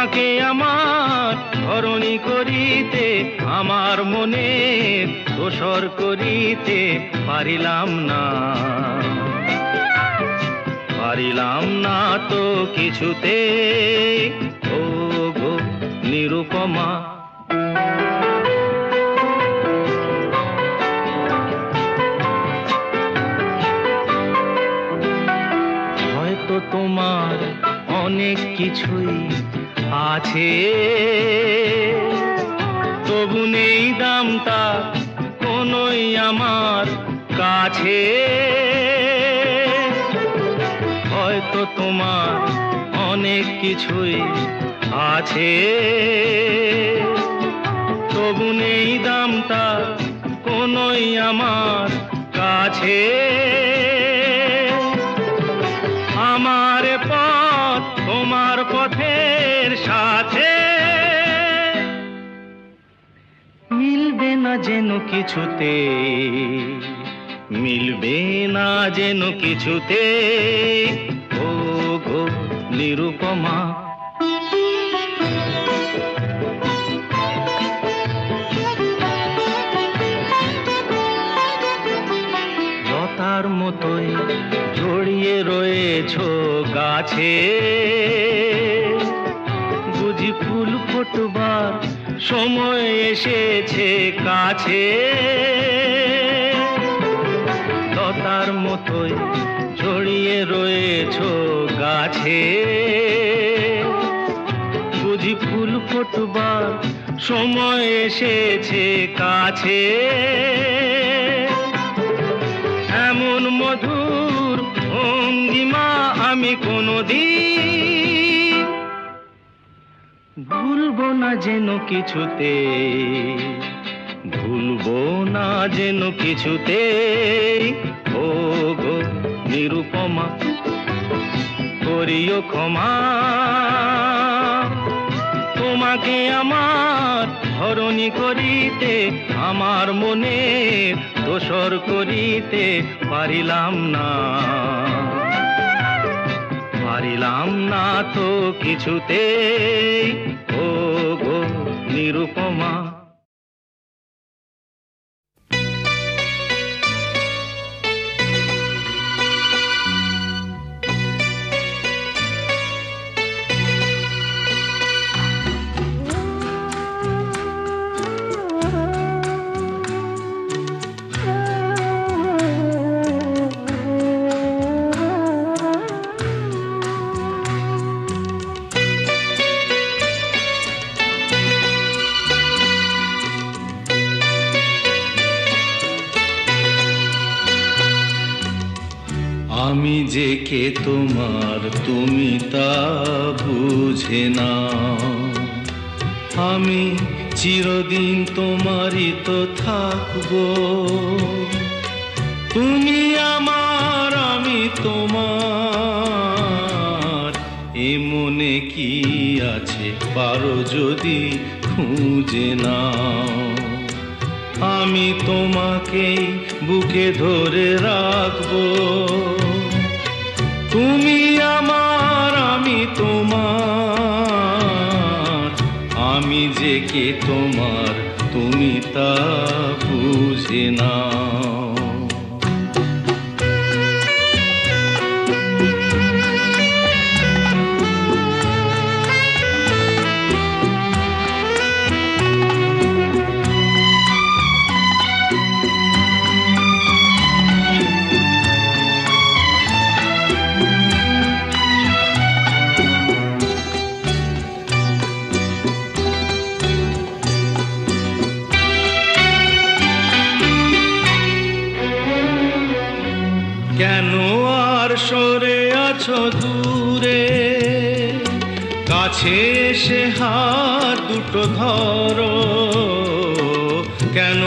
তোমাকে আমার ধরণী করিতে, আমার মনে দোসর করিতে পারিলাম না। পারিলাম না তো কিছুতে ও গো নিরুপমা। হয়তো তোমার অনেক কিছুই আছে। তবু নেই দামটা কোনোই আমার কাছে। হয়তো তোমার অনেক কিছুই আছে। তবু নেই দামটা কোনোই আমার কাছে। না যেন কিছুতে মিলবে না যেন কিছুতে ও গো নিরুপমা। লতার মতোই জড়িয়ে রয়েছ গাছে। বুঝি ফুল ফোটবার সময় এসেছে কাছে। লতার মতোই জড়িয়ে রয়েছ গাছে। বুঝি ফুল ফোটবার সময় এসেছে কাছে। এমন মধুর ভঙ্গিমা আমি কোনোদিন ভুলবো না যেন কিছুতে, ভুলবো না যেন কিছুতে। ও গো নিরুপমা, করিও ক্ষমা। তোমাকে আমার ধরণী করিতে, আমার মনে দোসর করিতে পারিলাম না। পারিলাম না তো কিছুতে ও গো নিরুপমা যে কে তোমার তুমি তা বুঝে না আমি চিরদিন তোমারই তো থাকব। তুমি আমার, আমি তোমার। এ মনে কি আছে পারো যদি খুঁজে নাও। আমি তোমাকে বুকে ধরে রাখব। তুমি আমার আমি তোমার। আমি যে কে তোমার তুমি তা বুঝে নাও। দূরে কাছে সে হাত দুটো ধরো। কেন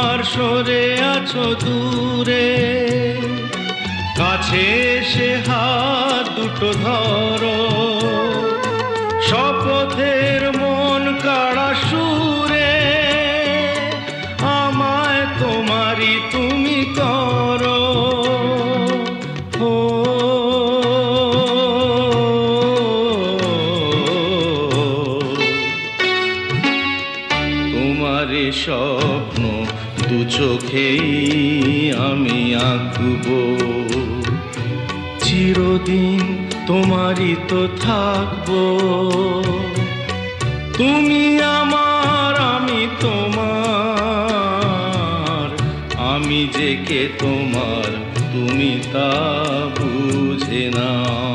আর সরে আছো দূরে? কাছে সে হাত দুটো ধরো। চিরদিন তোমারই তো থাকব। তুমি আমার, আমি তোমার। আমি যে কে তোমার, তুমি তা বুঝে নাও।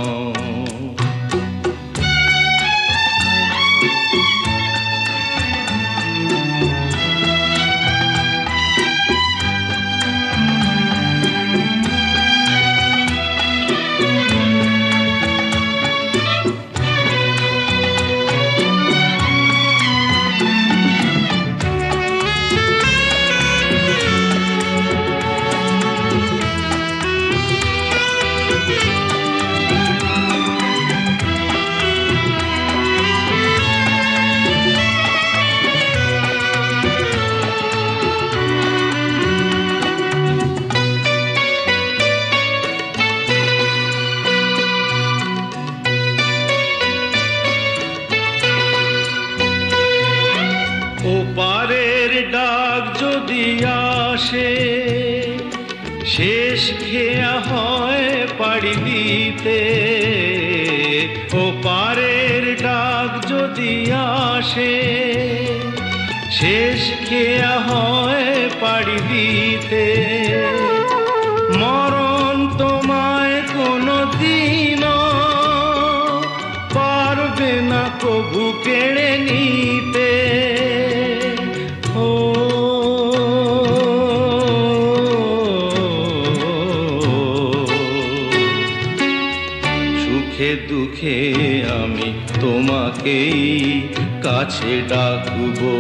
কাছে ডাকবো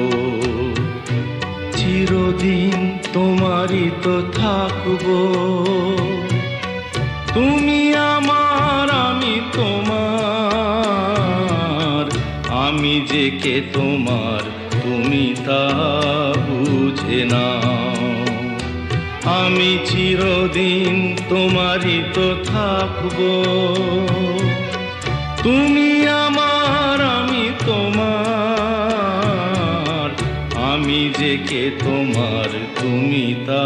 চিরদিন তোমারই তো থাকব। তুমি আমার, আমি তোমার। আমি যে কে তোমার, তুমি তা বুঝে না আমি চিরদিন তোমারই তো থাকব। তুমি কে তোমার তুমি তা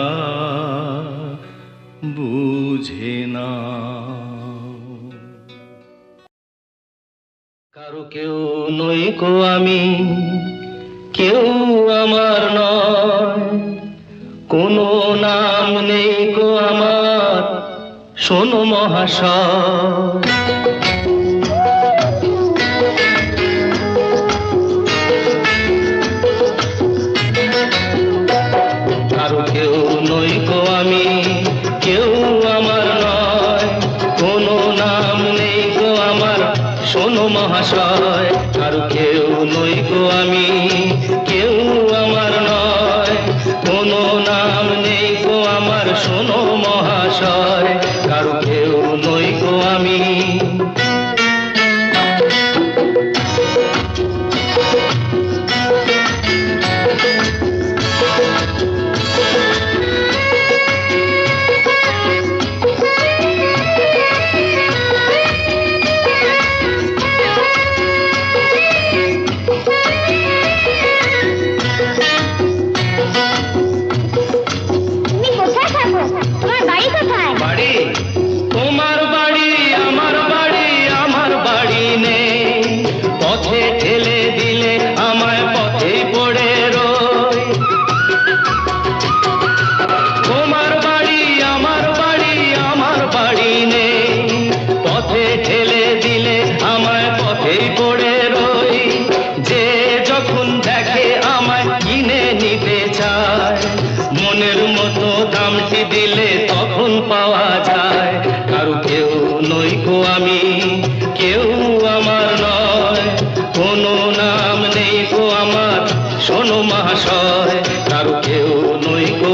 বুঝে না। কারও কেউ নই কো আমি, কেউ আমার নয়। কোনো নাম নেই কো আমার, শোনো মহাশয়। কোনো নাম নেই গো আমার। শোনো মহাশয় কারও কেউ নই গো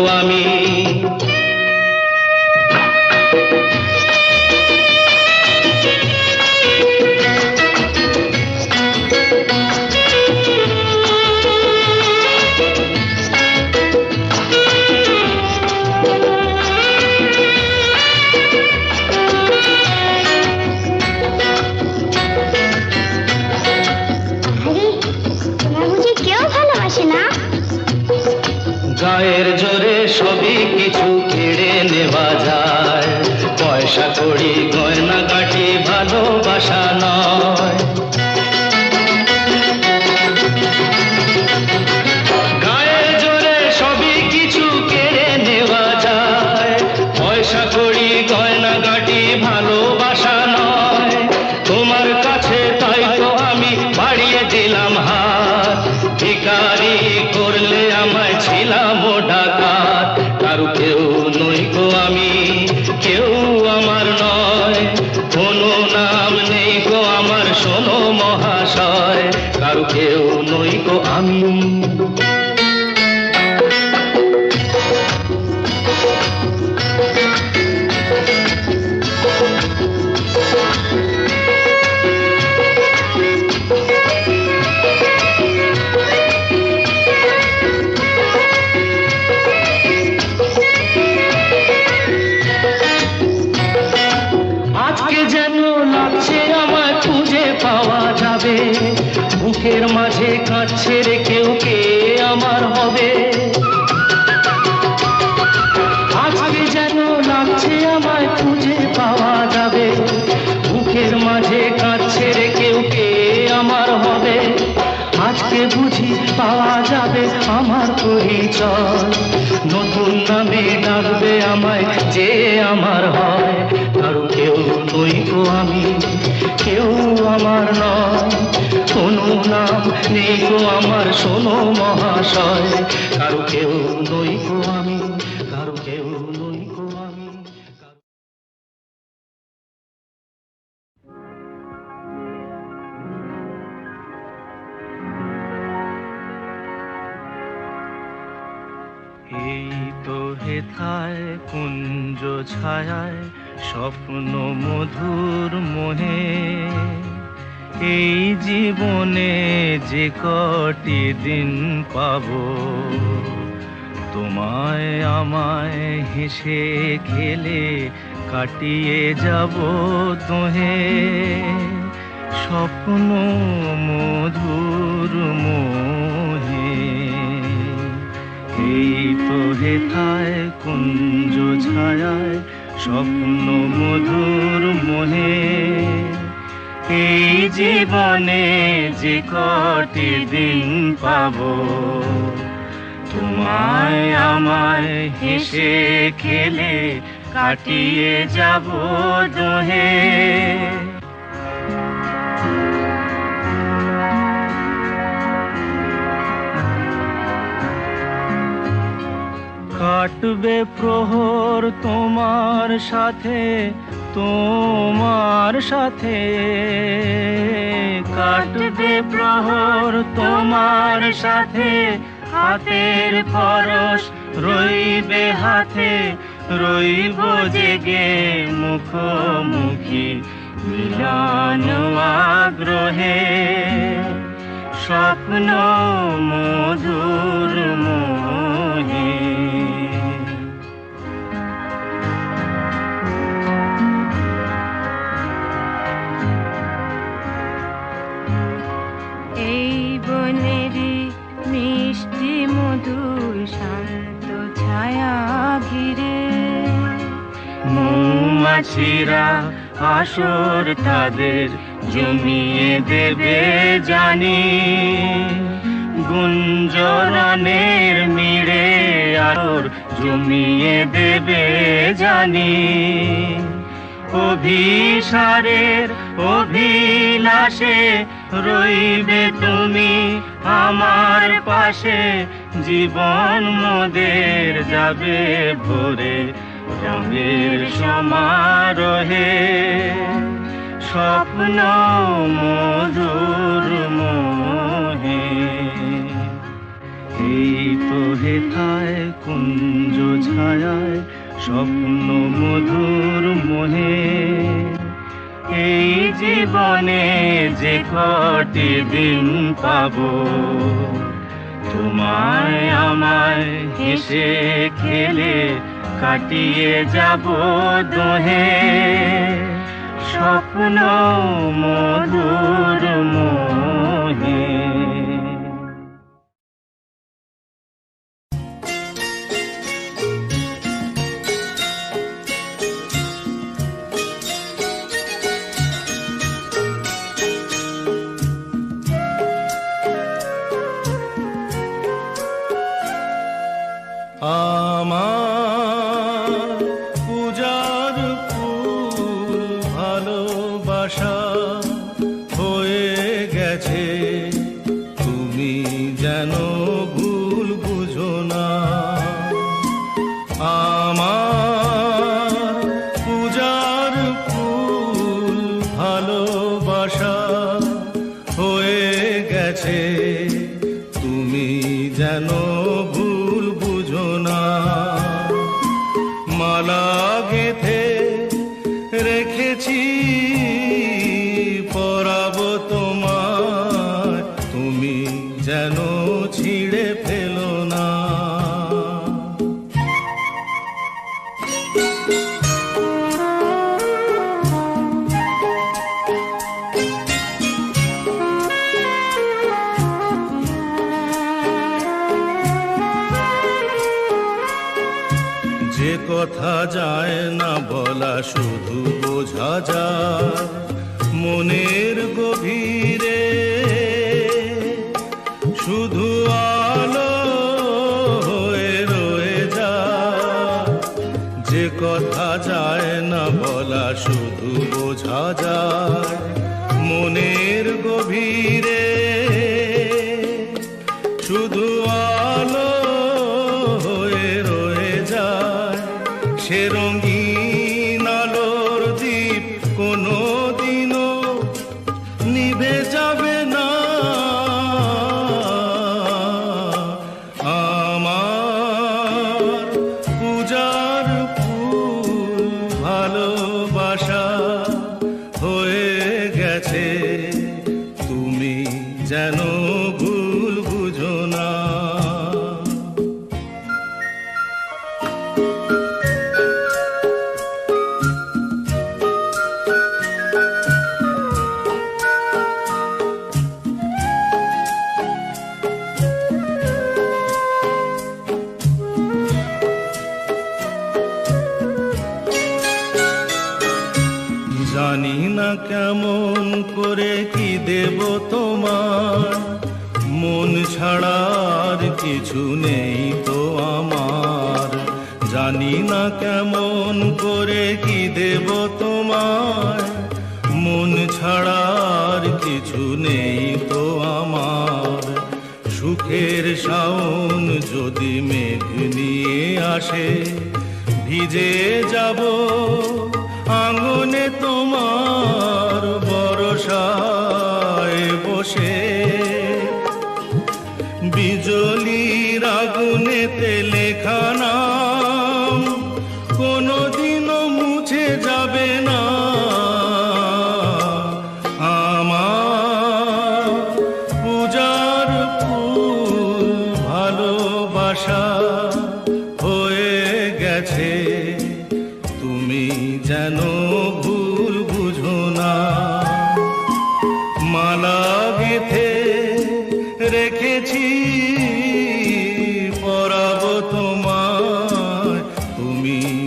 পরিচয় নতুন নামে ডাকবে আমায়, যে আমার হয়। কারও কেউ নই তো আমি, কেউ আমার নয়। কোনো নাম নেই তো আমার, শোনো মহাশয়। কারও কেউ নই গো কুঞ্জ ছায়ায় স্বপ্ন মধুর মোহে। এই জীবনে যে কটি দিন পাব, তোমায় আমায় হেসে খেলে কাটিয়ে যাব তোহে। স্বপ্ন মধুর মোহে এই তো হেথায় কুঞ্জ ছায়ায় স্বপ্ন মধুর মোহে। এই জীবনে যে কটি দিন পাবো, তোমায় আমায় হেসে খেলে কাটিয়ে যাব দোহে। কাটবে প্রহর তোমার সাথে তোমার সাথে। কাটবে প্রহর তোমার সাথে, হাতের পরশ রইবে হাতে। রইব জেগে মুখোমুখি মিলন আগ্রহে। স্বপ্ন মধুর মোহে মৌমাছিরা আসর তাদের জমিয়ে দেবে জানি। গুঞ্জরনের মিড়ে আর জমিয়ে দেবে জানি। অভিসারের অভিলাষে রইবে তুমি আমার পাশে। জীবন মোদের যাবে ভরে। রঙের সমারোহে স্বপ্ন মধুর মোহে। এই তো হেথায় কুঞ্জ ছায়ায় স্বপ্ন মধুর মোহে। এই জীবনে যে কটি দিন পাবো, তোমায় আমায় হেসে খেলে কাটিয়ে যাব দোহে। স্বপ্ন মধুর মোহে। আমা শুধু বোঝা যা মনের গভীর লেখা না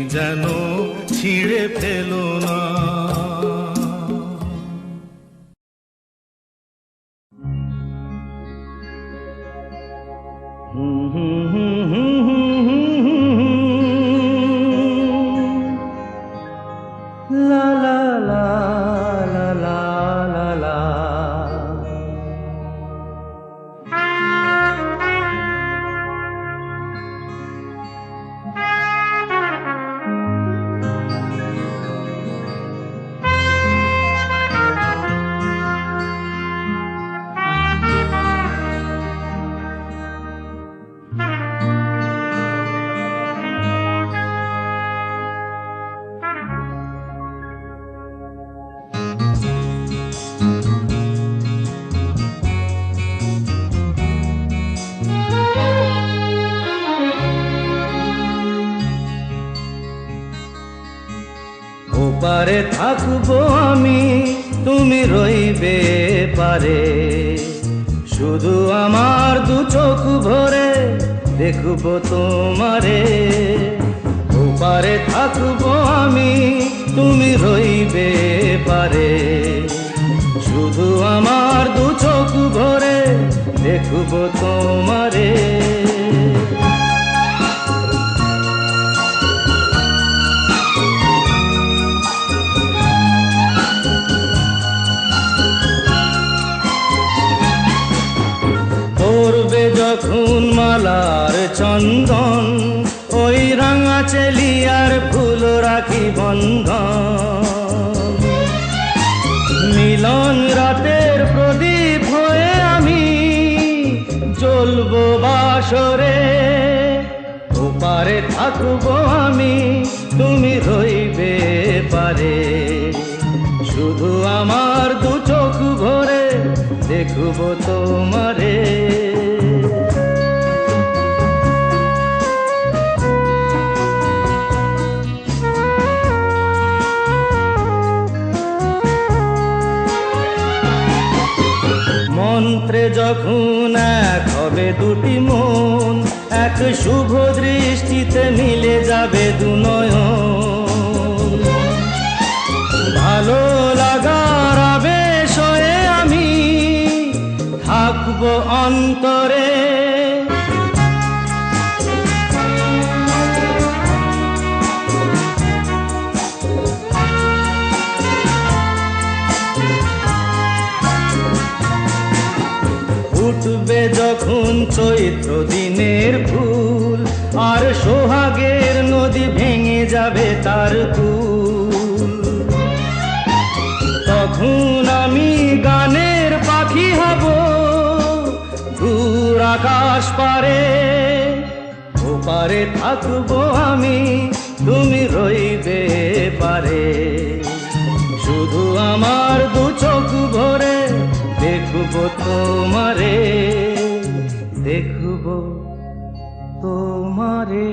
যেন ছিঁড়ে ফেলো না। থাকব আমি, তুমি রইবে পারে। শুধু আমার দু চোখ ভরে দেখব তোমারে। ওপারে থাকব আমি, তুমি রইবে পারে। শুধু আমার দু চোখ ভরে দেখব তোমারে। চন্দন, ওই রাঙা চেলিয়ার ফুল রাখি বন্ধন। মিলন রাতের প্রদীপ হয়ে আমি জ্বলবো বাসরে, ওপারে থাকব আমি, তুমি রইবে পারে। শুধু আমার দু চোখ ভরে দেখব তোমারে। অন্তরে। উঠবে যখন চৈত্র দিনের ফুল আর সোহাগের নদী ভেঙে যাবে তার কুল। তখন আকাশ পারে, ওপারে থাকব আমি, তুমি রইবে পারে। শুধু আমার দু চোখ ভরে দেখব তোমারে দেখব তোমারে।